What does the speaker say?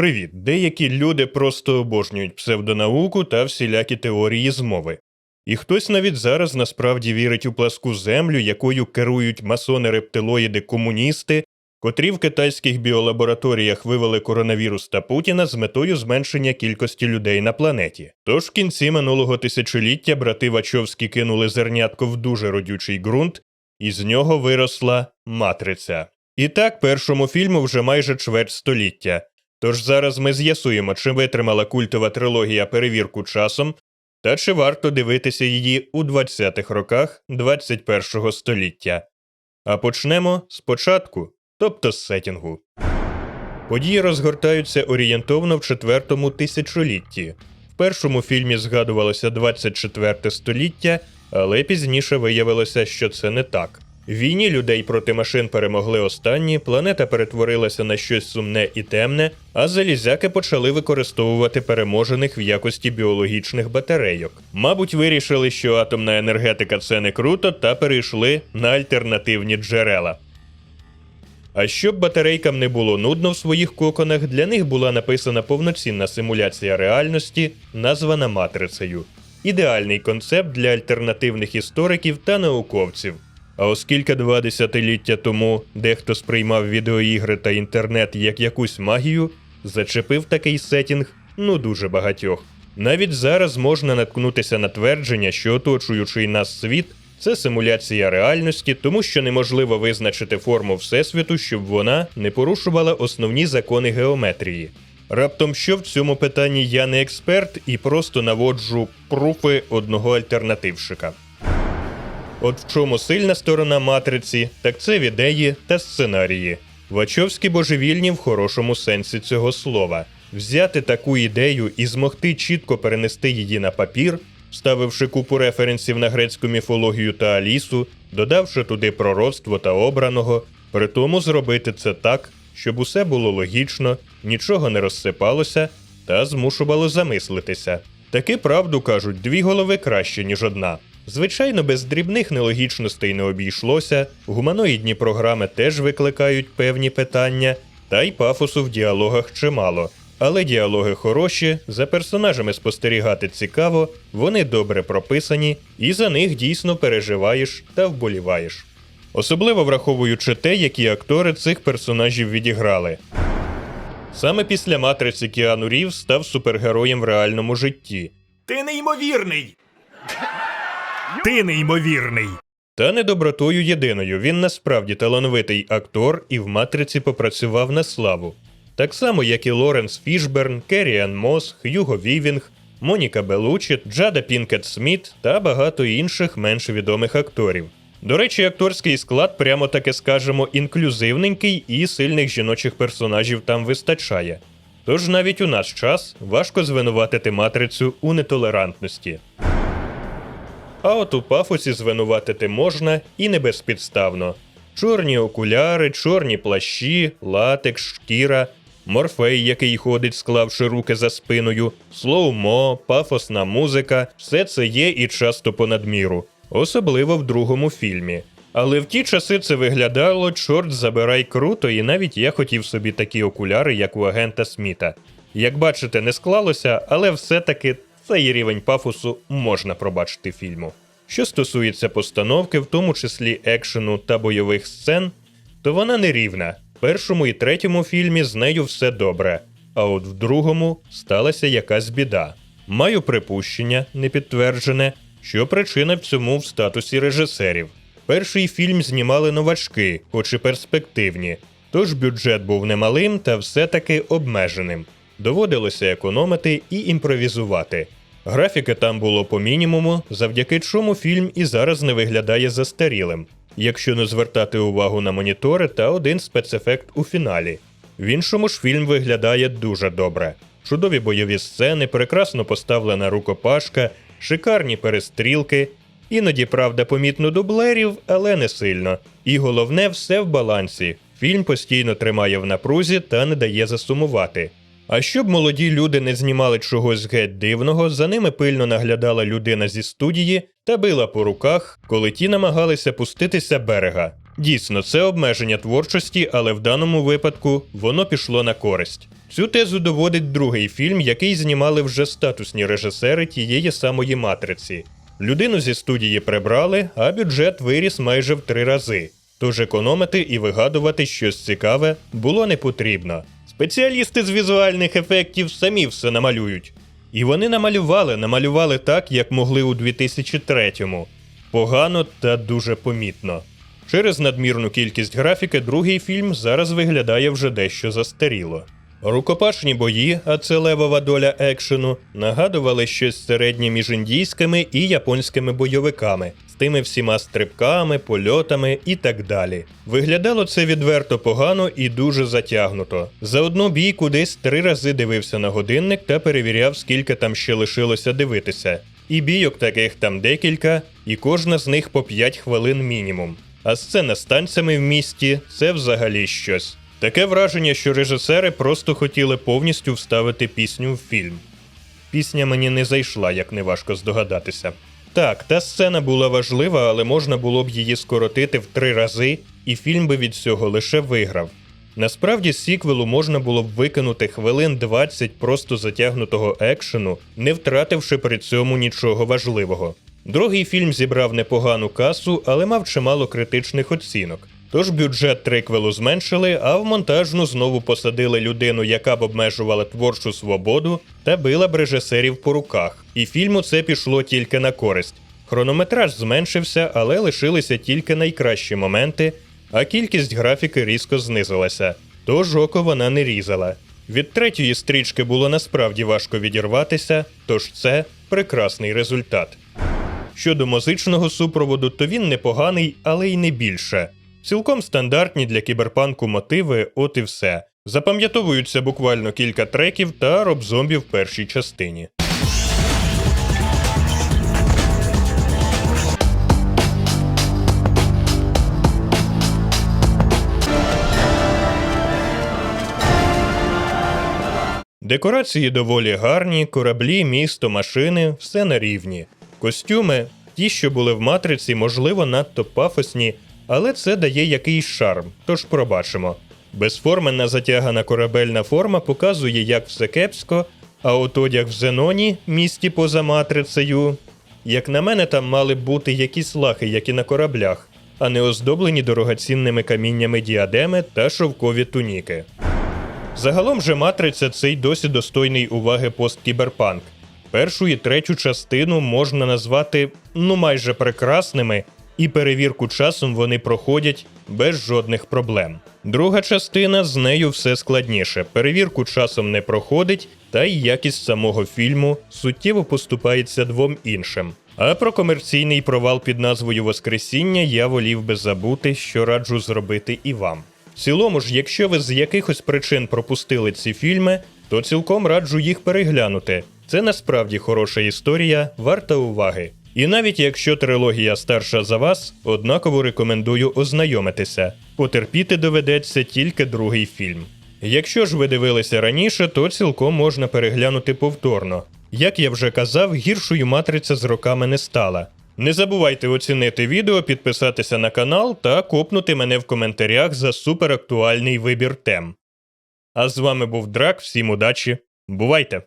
Привіт! Деякі люди просто обожнюють псевдонауку та всілякі теорії змови. І хтось навіть зараз насправді вірить у пласку землю, якою керують масони-рептилоїди комуністи, котрі в китайських біолабораторіях вивели коронавірус та Путіна з метою зменшення кількості людей на планеті. Тож в кінці минулого тисячоліття брати Вачовські кинули зернятко в дуже родючий ґрунт, і з нього виросла матриця. І так, першому фільму вже майже чверть століття. Тож зараз ми з'ясуємо, чи витримала культова трилогія перевірку часом, та чи варто дивитися її у 20-х роках 21-го століття. А почнемо спочатку, тобто з сетінгу. Події розгортаються орієнтовно в четвертому тисячолітті. В першому фільмі згадувалося 24 століття, але пізніше виявилося, що це не так. Війні людей проти машин перемогли останні, планета перетворилася на щось сумне і темне, а залізяки почали використовувати переможених в якості біологічних батарейок. Мабуть, вирішили, що атомна енергетика це не круто, та перейшли на альтернативні джерела. А щоб батарейкам не було нудно в своїх коконах, для них була написана повноцінна симуляція реальності, названа матрицею. Ідеальний концепт для альтернативних істориків та науковців. А оскільки два десятиліття тому дехто сприймав відеоігри та інтернет як якусь магію, зачепив такий сетінг ну дуже багатьох. Навіть зараз можна наткнутися на твердження, що оточуючий нас світ це симуляція реальності, тому що неможливо визначити форму Всесвіту, щоб вона не порушувала основні закони геометрії. Раптом що в цьому питанні я не експерт і просто наводжу пруфи одного альтернативщика. От в чому сильна сторона матриці, так це в ідеї та сценарії. Вачовські божевільні в хорошому сенсі цього слова. Взяти таку ідею і змогти чітко перенести її на папір, вставивши купу референсів на грецьку міфологію та Алісу, додавши туди пророцтво та обраного, при тому зробити це так, щоб усе було логічно, нічого не розсипалося та змушувало замислитися. Таки правду кажуть, дві голови краще, ніж одна. Звичайно, без дрібних нелогічностей не обійшлося, гуманоїдні програми теж викликають певні питання, та й пафосу в діалогах чимало. Але діалоги хороші, за персонажами спостерігати цікаво, вони добре прописані, і за них дійсно переживаєш та вболіваєш. Особливо враховуючи те, які актори цих персонажів відіграли. Саме після матриці Кіану Рів став супергероєм в реальному житті. Ти неймовірний. Ти неймовірний. Та не добротою єдиною. Він насправді талановитий актор і в матриці попрацював на славу. Так само, як і Лоренс Фішберн, Керріан Мос, Х'юго Вівінг, Моніка Белучі, Джада Пінкет Сміт та багато інших менш відомих акторів. До речі, акторський склад, прямо таки скажемо, інклюзивненький і сильних жіночих персонажів там вистачає. Тож навіть у наш час важко звинуватити матрицю у нетолерантності. А от у пафосі звинуватити можна і не безпідставно. Чорні окуляри, чорні плащі, латекс, шкіра, морфей, який ходить, склавши руки за спиною, слоумо, пафосна музика все це є і часто понад міру, особливо в другому фільмі. Але в ті часи це виглядало чорт забирай круто, і навіть я хотів собі такі окуляри, як у агента Сміта. Як бачите, не склалося, але все-таки цей рівень пафосу можна пробачити фільму. Що стосується постановки, в тому числі екшену та бойових сцен, то вона нерівна. В першому і третьому фільмі з нею все добре, а от в другому сталася якась біда. Маю припущення, не підтверджене, що причина в цьому в статусі режисерів. Перший фільм знімали новачки, хоч і перспективні, тож бюджет був немалим та все-таки обмеженим. Доводилося економити і імпровізувати. Графіки там було по мінімуму, завдяки чому фільм і зараз не виглядає застарілим, якщо не звертати увагу на монітори та один спецефект у фіналі. В іншому ж фільм виглядає дуже добре. Чудові бойові сцени, прекрасно поставлена рукопашка, шикарні перестрілки. Іноді, правда, помітно дублерів, але не сильно. І головне, все в балансі. Фільм постійно тримає в напрузі та не дає засумувати. А щоб молоді люди не знімали чогось геть дивного, за ними пильно наглядала людина зі студії та била по руках, коли ті намагалися пуститися берега. Дійсно, це обмеження творчості, але в даному випадку воно пішло на користь. Цю тезу доводить другий фільм, який знімали вже статусні режисери тієї самої матриці. Людину зі студії прибрали, а бюджет виріс майже в три рази. Тож економити і вигадувати щось цікаве було не потрібно. Спеціалісти з візуальних ефектів самі все намалюють. І вони намалювали, намалювали так, як могли у 2003-му. Погано та дуже помітно. Через надмірну кількість графіки другий фільм зараз виглядає вже дещо застаріло. Рукопашні бої, а це левова доля екшену, нагадували щось середнє між індійськими і японськими бойовиками, з тими всіма стрибками, польотами і так далі. Виглядало це відверто погано і дуже затягнуто. За одну бійку десь три рази дивився на годинник та перевіряв, скільки там ще лишилося дивитися. І бійок таких там декілька, і кожна з них по 5 хвилин мінімум. А сцена з танцями в місті це взагалі щось. Таке враження, що режисери просто хотіли повністю вставити пісню в фільм. Пісня мені не зайшла, як неважко здогадатися. Так, та сцена була важлива, але можна було б її скоротити в три рази, і фільм би від цього лише виграв. Насправді, з сіквелу можна було б викинути хвилин 20 просто затягнутого екшену, не втративши при цьому нічого важливого. Другий фільм зібрав непогану касу, але мав чимало критичних оцінок. Тож бюджет триквелу зменшили, а в монтажну знову посадили людину, яка б обмежувала творчу свободу та била б режисерів по руках. І фільму це пішло тільки на користь. Хронометраж зменшився, але лишилися тільки найкращі моменти, а кількість графіки різко знизилася, тож око вона не різала. Від третьої стрічки було насправді важко відірватися, тож це прекрасний результат. Щодо музичного супроводу, то він непоганий, але й не більше. Цілком стандартні для кіберпанку мотиви, от і все. Запам'ятовуються буквально кілька треків та роб-зомбі в першій частині. Декорації доволі гарні, кораблі, місто, машини, все на рівні. Костюми, ті, що були в матриці, можливо, надто пафосні, але це дає якийсь шарм, тож пробачимо. Безформенна затягана корабельна форма показує, як все кепсько, а от одяг в Зеноні, місті поза матрицею. Як на мене, там мали б бути якісь лахи, як і на кораблях, а не оздоблені дорогоцінними каміннями діадеми та шовкові туніки. Загалом же матриця цей досі достойний уваги посткіберпанк. Першу і третю частину можна назвати ну майже прекрасними, і перевірку часом вони проходять без жодних проблем. Друга частина з нею все складніше. Перевірку часом не проходить, та й якість самого фільму суттєво поступається двом іншим. А про комерційний провал під назвою Воскресіння я волів би забути, що раджу зробити і вам. В цілому ж, якщо ви з якихось причин пропустили ці фільми, то цілком раджу їх переглянути. Це насправді хороша історія, варта уваги. І навіть якщо трилогія старша за вас, однаково рекомендую ознайомитися. Потерпіти доведеться тільки другий фільм. Якщо ж ви дивилися раніше, то цілком можна переглянути повторно. Як я вже казав, гіршою матриця з роками не стала. Не забувайте оцінити відео, підписатися на канал та копнути мене в коментарях за суперактуальний вибір тем. А з вами був Драк, всім удачі, бувайте!